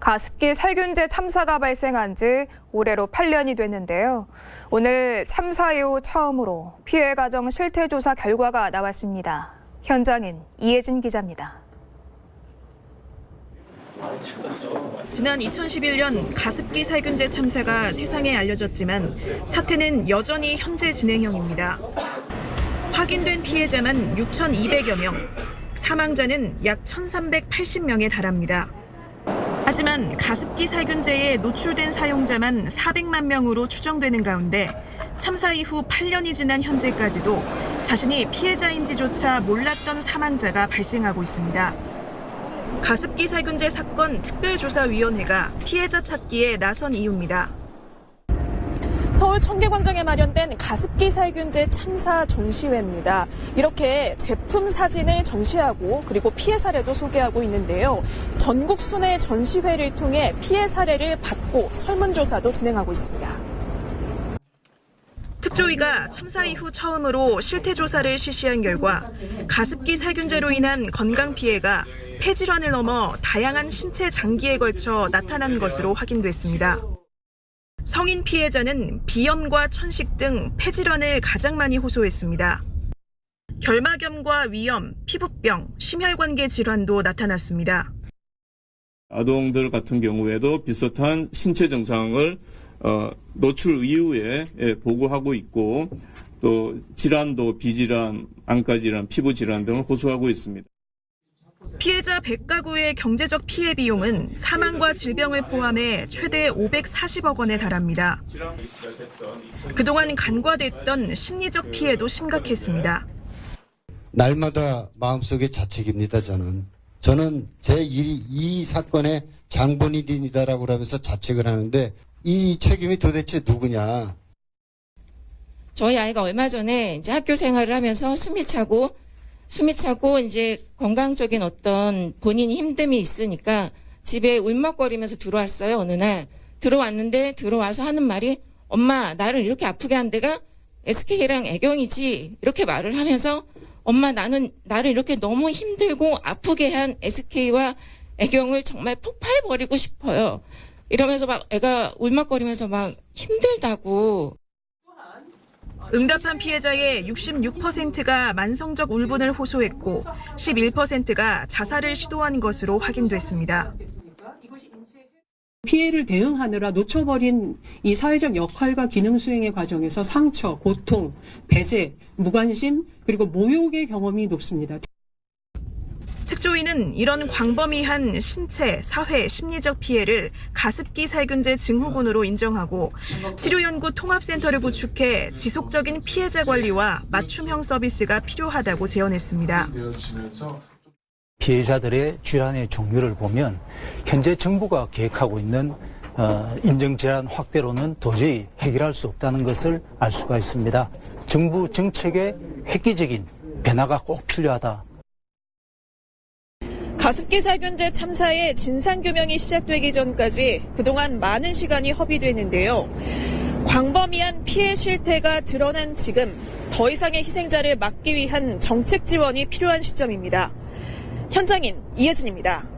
가습기 살균제 참사가 발생한 지 올해로 8년이 됐는데요. 오늘 참사 이후 처음으로 피해 가정 실태 조사 결과가 나왔습니다. 현장인 이혜진 기자입니다. 지난 2011년 가습기 살균제 참사가 세상에 알려졌지만 사태는 여전히 현재 진행형입니다. 확인된 피해자만 6,200여 명, 사망자는 약 1,380명에 달합니다. 하지만 가습기 살균제에 노출된 사용자만 400만 명으로 추정되는 가운데 참사 이후 8년이 지난 현재까지도 자신이 피해자인지조차 몰랐던 사망자가 발생하고 있습니다. 가습기 살균제 사건 특별조사위원회가 피해자 찾기에 나선 이유입니다. 서울 청계광장에 마련된 가습기 살균제 참사 전시회입니다. 이렇게 제품 사진을 전시하고 그리고 피해 사례도 소개하고 있는데요. 전국 순회 전시회를 통해 피해 사례를 받고 설문조사도 진행하고 있습니다. 특조위가 참사 이후 처음으로 실태 조사를 실시한 결과 가습기 살균제로 인한 건강 피해가 폐질환을 넘어 다양한 신체 장기에 걸쳐 나타난 것으로 확인됐습니다. 성인 피해자는 비염과 천식 등 폐질환을 가장 많이 호소했습니다. 결막염과 위염, 피부병, 심혈관계 질환도 나타났습니다. 아동들 같은 경우에도 비슷한 신체 증상을 어, 노출 이후에 예, 보고하고 있고 또 질환도 비질환, 안과 질환, 피부 질환 등을 호소하고 있습니다. 피해자 100가구의 경제적 피해 비용은 사망과 질병을 포함해 최대 540억 원에 달합니다. 그동안 간과됐던 심리적 피해도 심각했습니다. 날마다 마음속에 자책입니다, 저는. 저는 제 이, 이 사건의 장본인이다라고 하면서 자책을 하는데 이 책임이 도대체 누구냐. 저희 아이가 얼마 전에 이제 학교 생활을 하면서 숨이 차고 숨이 차고 이제 건강적인 어떤 본인이 힘듦이 있으니까 집에 울먹거리면서 들어왔어요. 어느 날 들어왔는데 들어와서 하는 말이 엄마 나를 이렇게 아프게 한 데가 SK랑 애경이지 이렇게 말을 하면서 엄마 나는 나를 이렇게 너무 힘들고 아프게 한 SK와 애경을 정말 폭발버리고 싶어요. 이러면서 막 애가 울먹거리면서 막 힘들다고 응답한 피해자의 66%가 만성적 울분을 호소했고 11%가 자살을 시도한 것으로 확인됐습니다. 피해를 대응하느라 놓쳐버린 이 사회적 역할과 기능 수행의 과정에서 상처, 고통, 배제, 무관심, 그리고 모욕의 경험이 높습니다. 특조위는 이런 광범위한 신체, 사회, 심리적 피해를 가습기 살균제 증후군으로 인정하고 치료연구 통합센터를 구축해 지속적인 피해자 관리와 맞춤형 서비스가 필요하다고 제언했습니다. 피해자들의 질환의 종류를 보면 현재 정부가 계획하고 있는 어, 인정질환 확대로는 도저히 해결할 수 없다는 것을 알 수가 있습니다. 정부 정책의 획기적인 변화가 꼭 필요하다. 가습기 살균제 참사의 진상규명이 시작되기 전까지 그동안 많은 시간이 허비됐는데요. 광범위한 피해 실태가 드러난 지금 더 이상의 희생자를 막기 위한 정책 지원이 필요한 시점입니다. 현장인 이혜진입니다.